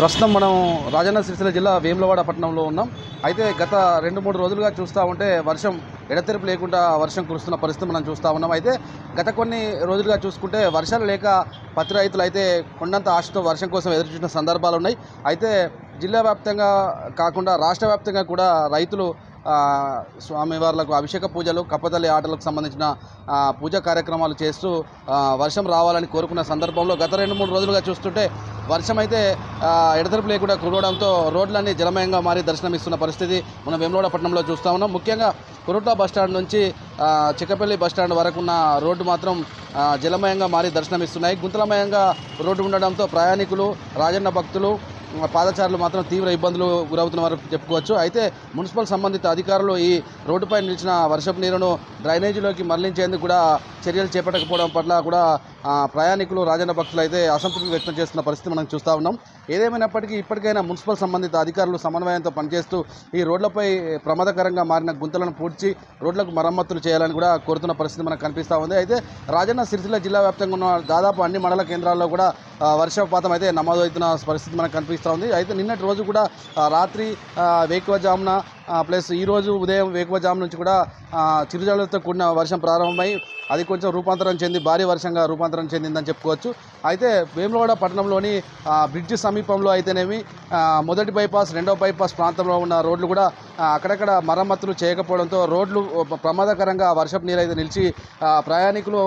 ప్రస్తుతం మనం రాజన్న సిరిసిల్ల జిల్లా వేములవాడ పట్టణంలో ఉన్నాం. అయితే గత రెండు మూడు రోజులుగా చూస్తూ ఉంటే వర్షం ఎడతెరిపి లేకుండా వర్షం కురుస్తున్న పరిస్థితి మనం చూస్తూ ఉన్నాం. అయితే గత కొన్ని రోజులుగా చూసుకుంటే వర్షాలు లేక పత్తి రైతులు అయితే కొండంత ఆశతో వర్షం కోసం ఎదురుచూసిన సందర్భాలు ఉన్నాయి. అయితే జిల్లా వ్యాప్తంగా కాకుండా రాష్ట్ర వ్యాప్తంగా కూడా రైతులు స్వామివార్లకు అభిషేక పూజలు కప్పతల్లి ఆటలకు సంబంధించిన పూజా కార్యక్రమాలు చేస్తూ వర్షం రావాలని కోరుకున్న సందర్భంలో గత రెండు మూడు రోజులుగా చూస్తుంటే వర్షం అయితే లేకుండా కురవడంతో రోడ్లన్నీ జలమయంగా మారి దర్శనమిస్తున్న పరిస్థితి మనం వేములవాడ పట్టణంలో చూస్తూ ఉన్నాం. ముఖ్యంగా కురుట బస్టాండ్ నుంచి చిక్కపల్లి బస్టాండ్ వరకు ఉన్న రోడ్డు మాత్రం జలమయంగా మారి దర్శనమిస్తున్నాయి. గుంతలమయంగా రోడ్డు ఉండడంతో ప్రయాణికులు రాజన్న భక్తులు పాదచారులు మాత్రం తీవ్ర ఇబ్బందులు గురవుతున్న వారు చెప్పుకోవచ్చు. అయితే మున్సిపల్ సంబంధిత అధికారులు ఈ రోడ్డుపై నిలిచిన వర్షపు నీరును డ్రైనేజీలోకి మరలించేందుకు కూడా చర్యలు చేపట్టకపోవడం పట్ల కూడా ప్రయాణికులు రాజన్న భక్తులు అయితే అసంతృప్తి వ్యక్తం చేస్తున్న పరిస్థితి మనం చూస్తూ ఉన్నాం. ఏదేమైనప్పటికీ ఇప్పటికైనా మున్సిపల్ సంబంధిత అధికారులు సమన్వయంతో పనిచేస్తూ ఈ రోడ్లపై ప్రమాదకరంగా మారిన గుంతలను పూడ్చి రోడ్లకు మరమ్మతులు చేయాలని కూడా కోరుతున్న పరిస్థితి మనకు కనిపిస్తూ ఉంది. అయితే రాజన్న సిరిసిల్ల జిల్లా వ్యాప్తంగా ఉన్న దాదాపు అన్ని మండల కేంద్రాల్లో కూడా వర్షపాతం అయితే నమోదవుతున్న పరిస్థితి మనకు కనిపిస్తూ ఉంది. అయితే నిన్నటి రోజు కూడా రాత్రి వేకువజామున ప్లస్ ఈరోజు ఉదయం వేకువజాము నుంచి కూడా చిరుజాలతో కూడిన వర్షం ప్రారంభమై అది కొంచెం రూపాంతరం చెంది భారీ వర్షంగా రూపాంతరం చెందిందని చెప్పుకోవచ్చు. అయితే వేములవాడ పట్టణంలోని బ్రిడ్జ్ సమీపంలో అయితేనేమి మొదటి బైపాస్ రెండవ బైపాస్ ప్రాంతంలో ఉన్న రోడ్లు కూడా అక్కడక్కడ మరమ్మతులు చేయకపోవడంతో రోడ్లు ప్రమాదకరంగా వర్షపు నీరు అయితే నిలిచి ప్రయాణికులు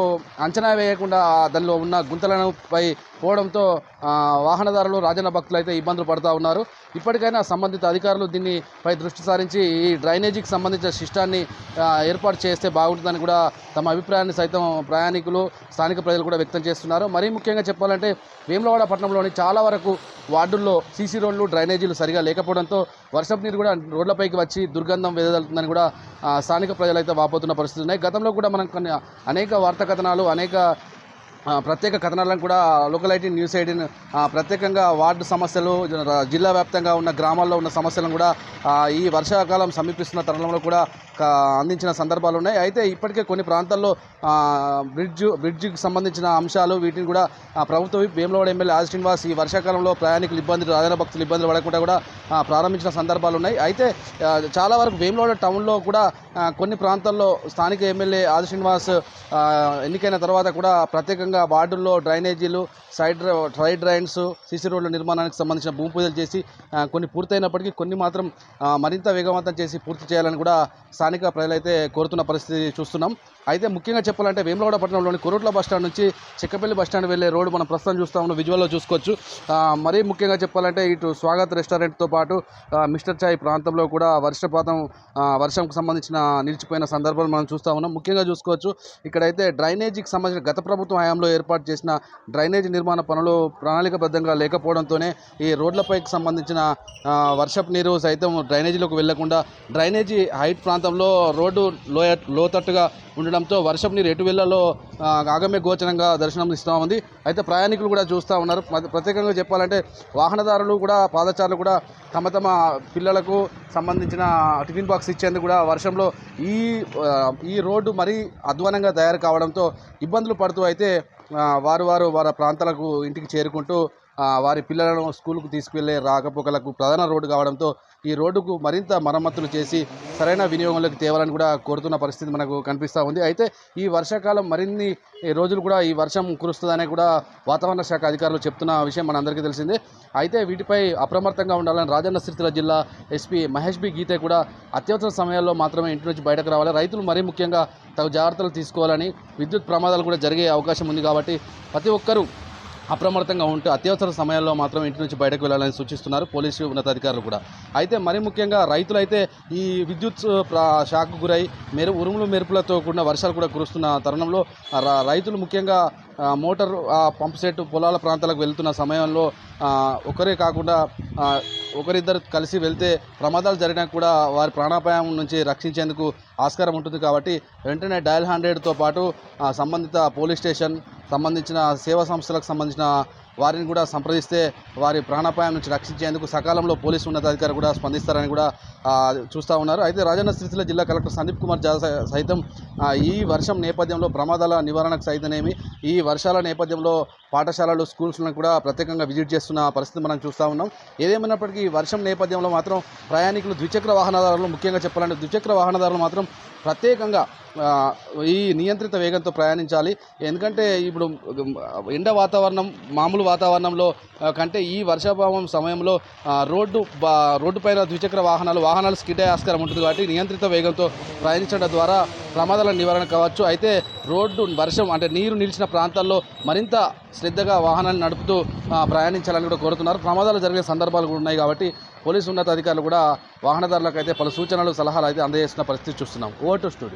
అంచనా వేయకుండా దానిలో ఉన్న గుంతలను పై పోవడంతో వాహనదారులు రాజన్న భక్తులు అయితే ఇబ్బందులు పడుతూ ఉన్నారు. ఇప్పటికైనా సంబంధిత అధికారులు దీన్ని పై దృష్టి సారించి ఈ డ్రైనేజీకి సంబంధించిన సిస్టాన్ని ఏర్పాటు చేస్తే బాగుంటుందని కూడా తమ అభిప్రాయాన్ని సైతం ప్రయాణికులు స్థానిక ప్రజలు కూడా వ్యక్తం చేస్తున్నారు. మరీ ముఖ్యంగా చెప్పాలంటే వేములవాడ పట్టణంలోని చాలా వరకు వార్డుల్లో సీసీ రోడ్లు డ్రైనేజీలు సరిగా లేకపోవడంతో వర్షపు నీరు కూడా రోడ్లపైకి వచ్చి దుర్గంధం వెదజల్లుతుందని కూడా స్థానిక ప్రజలు అయితే వాపోతున్న పరిస్థితులు ఉన్నాయి. గతంలో కూడా మనం కొన్ని అనేక వార్తా కథనాలు అనేక ప్రత్యేక కథనాలను కూడా లోకల్ ఐటీ న్యూస్ ఎయిటీన్ ప్రత్యేకంగా వార్డు సమస్యలు జిల్లా వ్యాప్తంగా ఉన్న గ్రామాల్లో ఉన్న సమస్యలను కూడా ఈ వర్షాకాలం సమీపిస్తున్న తరుణంలో కూడా అందించిన సందర్భాలు ఉన్నాయి. అయితే ఇప్పటికే కొన్ని ప్రాంతాల్లో బ్రిడ్జ్ బ్రిడ్జికి సంబంధించిన అంశాలు వీటిని కూడా ప్రభుత్వ భీమలవాడ ఎమ్మెల్యే ఆది శ్రీనివాస్ ఈ వర్షాకాలంలో ప్రయాణికులు ఇబ్బందులు రాజన భక్తులు ఇబ్బందులు పడకుండా కూడా ప్రారంభించిన సందర్భాలు ఉన్నాయి. అయితే చాలా వరకు భీమలవాడ టౌన్లో కూడా కొన్ని ప్రాంతాల్లో స్థానిక ఎమ్మెల్యే ఆది శ్రీనివాస్ ఎన్నికైన తర్వాత కూడా ప్రత్యేకంగా వార్డుల్లో డ్రైనేజీలు సైడ్ డ్ర- సైడ్ డ్రైన్స్ సిసి రోడ్ల నిర్మాణానికి సంబంధించిన భూమి పూజలు చేసి కొన్ని పూర్తయినప్పటికీ కొన్ని మాత్రం మరింత వేగవంతం చేసి పూర్తి చేయాలని కూడా స్థానిక ప్రజలైతే కోరుతున్న పరిస్థితి చూస్తున్నాం. అయితే ముఖ్యంగా చెప్పాలంటే వేములవాడ పట్టణంలోని కొరుట్ల బస్టాండ్ నుంచి చిక్కపల్లి బస్టాండ్ వెళ్ళే రోడ్డు మనం ప్రస్తుతం చూస్తా ఉన్న విజువల్లో చూసుకోవచ్చు. మరీ ముఖ్యంగా చెప్పాలంటే ఇటు స్వాగత్ రెస్టారెంట్తో పాటు మిస్టర్ చాయ్ ప్రాంతంలో కూడా వర్షపాతం వర్షంకు సంబంధించిన నిలిచిపోయిన సందర్భాలు మనం చూస్తూ ఉన్నాం. ముఖ్యంగా చూసుకోవచ్చు ఇక్కడైతే డ్రైనేజీకి సంబంధించిన గత ప్రభుత్వం హయాంలో ఏర్పాటు చేసిన డ్రైనేజీ నిర్మాణ పనులు ప్రణాళికబద్ధంగా లేకపోవడంతోనే ఈ రోడ్లపైకి సంబంధించిన వర్షపు నీరు సైతం డ్రైనేజీలోకి వెళ్ళకుండా డ్రైనేజీ హైట్ ప్రాంతంలో రోడ్డు లోయ లోతట్టుగా ఉండడంతో వర్షపు నీరు ఎటు వెళ్ళలో ఆగమ్య గోచరంగా దర్శనం ఇస్తూ ఉంది. అయితే ప్రయాణికులు కూడా చూస్తూ ఉన్నారు. ప్రత్యేకంగా చెప్పాలంటే వాహనదారులు కూడా పాదచారులు కూడా తమ తమ పిల్లలకు సంబంధించిన టిఫిన్ బాక్స్ ఇచ్చేందుకు కూడా వర్షంలో ఈ ఈ రోడ్డు మరీ అధ్వానంగా తయారు కావడంతో ఇబ్బందులు పడుతూ అయితే వారు వారు వారి ప్రాంతాలకు ఇంటికి చేరుకుంటూ వారి పిల్లలను స్కూల్కు తీసుకువెళ్ళే రాకపోకలకు ప్రధాన రోడ్డు కావడంతో ఈ రోడ్డుకు మరింత మరమ్మతులు చేసి సరైన వినియోగంలోకి తేవాలని కూడా కోరుతున్న పరిస్థితి మనకు కనిపిస్తూ ఉంది. అయితే ఈ వర్షాకాలం మరిన్ని రోజులు కూడా ఈ వర్షం కురుస్తుందనే కూడా వాతావరణ శాఖ అధికారులు చెప్తున్న విషయం మనందరికీ తెలిసిందే. అయితే వీటిపై అప్రమత్తంగా ఉండాలని రాజన్న సిరిసిల్ల జిల్లా ఎస్పీ మహేష్ బి గీతే కూడా అత్యవసర సమయాల్లో మాత్రమే ఇంటి నుంచి బయటకు రావాలి. రైతులు మరీ ముఖ్యంగా తగు జాగ్రత్తలు తీసుకోవాలని విద్యుత్ ప్రమాదాలు కూడా జరిగే అవకాశం ఉంది కాబట్టి ప్రతి ఒక్కరూ అప్రమత్తంగా ఉంటూ అత్యవసర సమయాల్లో మాత్రం ఇంటి నుంచి బయటకు వెళ్ళాలని సూచిస్తున్నారు పోలీసు ఉన్నతాధికారులు కూడా. అయితే మరి ముఖ్యంగా రైతులైతే ఈ విద్యుత్ షాక్ గురై మెరు ఉరుములు మెరుపులతో కూడిన వర్షాలు కూడా కురుస్తున్న తరుణంలో రైతులు ముఖ్యంగా మోటార్ ఆ, పంప్ సెట్ పొలాల ప్రాంతాలకు వెళ్తున్న సమయంలో ఒకరే కాకుండా ఒకరిద్దరు కలిసి వెళ్తే ప్రమాదాలు జరిగినా కూడా వారి ప్రాణాపాయం నుంచి రక్షించేందుకు ఆస్కారం ఉంటుంది కాబట్టి వెంటనే డయల్ హండ్రెడ్తో పాటు సంబంధిత పోలీస్ స్టేషన్ సంబంధించిన సేవా సంస్థలకు సంబంధించిన వారిని కూడా సంప్రదిస్తే వారి ప్రాణాపాయం నుంచి రక్షించేందుకు సకాలంలో పోలీసు ఉన్నతాధికారి కూడా స్పందిస్తారని కూడా చూస్తూ ఉన్నారు. అయితే రాజన్న సిరిసిల్ల జిల్లా కలెక్టర్ సందీప్ కుమార్ జా సైతం ఈ వర్షం నేపథ్యంలో ప్రమాదాల నివారణకు సైతమేమి ఈ వర్షాల నేపథ్యంలో పాఠశాలలు స్కూల్స్లను కూడా ప్రత్యేకంగా విజిట్ చేస్తున్న పరిస్థితి మనం చూస్తూ ఉన్నాం. ఏదేమైనప్పటికీ వర్షం నేపథ్యంలో మాత్రం ప్రయాణికులు ద్విచక్ర వాహనదారులు ముఖ్యంగా చెప్పాలంటే ద్విచక్ర వాహనదారులు మాత్రం ప్రత్యేకంగా ఈ నియంత్రిత వేగంతో ప్రయాణించాలి. ఎందుకంటే ఇప్పుడు ఎండ వాతావరణం మామూలు వాతావరణంలో కంటే ఈ వర్షాభావం సమయంలో రోడ్డు రోడ్డుపైన ద్విచక్ర వాహనాలు వాహనాలు స్కిడ్ అయ్యే ఆస్కారం ఉంటుంది కాబట్టి నియంత్రిత వేగంతో ప్రయాణించడం ద్వారా ప్రమాదాల నివారణ కావచ్చు. అయితే రోడ్డు వర్షం అంటే నీరు నిలిచిన ప్రాంతాల్లో మరింత శ్రద్ధగా వాహనాన్ని నడుపుతూ ప్రయాణించాలని కూడా కోరుతున్నారు. ప్రమాదాలు జరిగే సందర్భాలు కూడా ఉన్నాయి కాబట్టి పోలీసు ఉన్నతాధికారులు కూడా వాహనదారులకు అయితే పలు సూచనలు సలహాలు అయితే అందజేస్తున్న పరిస్థితి చూస్తున్నాం. Vote studio.